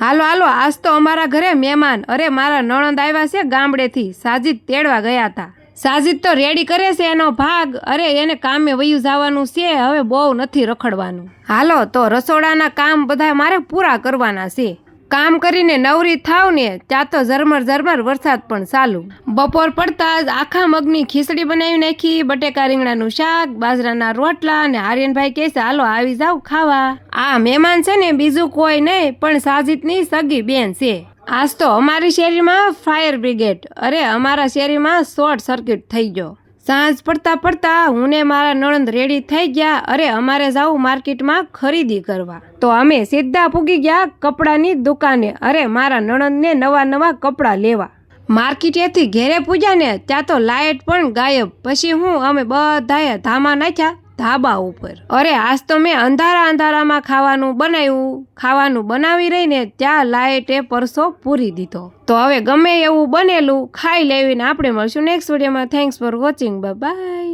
હાલો હાલો, આજ તો અમારા ઘરે મહેમાન. અરે, મારા નણંદ આવ્યા છે ગામડેથી. સાજીદ તેડવા ગયા હતા સાજીદ તો રેડી કરે છે એનો ભાગ. અરે, એને કામે વયું જવાનું છે, હવે બહુ નથી રખડવાનું. હાલો, તો રસોડાના કામ બધા મારે પૂરા કરવાના છે. કામ કરીને નવરી થાવ ને ત્યાં તો ઝરમર ઝરમર વરસાદ પણ ચાલુ. બપોર પડતા જ આખા મગની ખીચડી બનાવી નાખી, બટેકા રીંગણાનું શાક, બાજરાના રોટલા અને આર્યનભાઈ કહે છે, હાલો, આવી જાવ ખાવા. આ મહેમાન છે ને, બીજું કોઈ નહીં, પણ સાજીદની સગી બેન છે. આજ તો અમારી શેરીમાં ફાયર બ્રિગેડ. અરે, અમારા શેરીમાં શોર્ટ સર્કિટ થઈ ગયો. સાંજ પડતા પડતા હું ને મારા નણંદ રેડી થઈ ગયા. અરે, અમારે જાવું માર્કેટમાં ખરીદી કરવા. તો અમે સીધા પૂગી ગયા કપડાની દુકાને. અરે, મારા નણંદને નવા નવા કપડાં લેવા. માર્કેટેથી ઘેરે પૂજ્યા ને ત્યાં તો લાઇટ પણ ગાયબ. પછી હું, અમે બધાએ ધામા નાખ્યા ધાબા ઉપર. અરે, આજ તો મેં અંધારા અંધારામાં ખાવાનું બનાવ્યું. ખાવાનું બનાવી રહીને ત્યાં લાઇટે પરસો પૂરી દીધો. તો હવે ગમે એવું બનેલું, ખાઈ લેવીને આપણે મળશું નેક્સ્ટ વિડીયોમાં થેન્ક્સ ફોર વોચિંગ બાય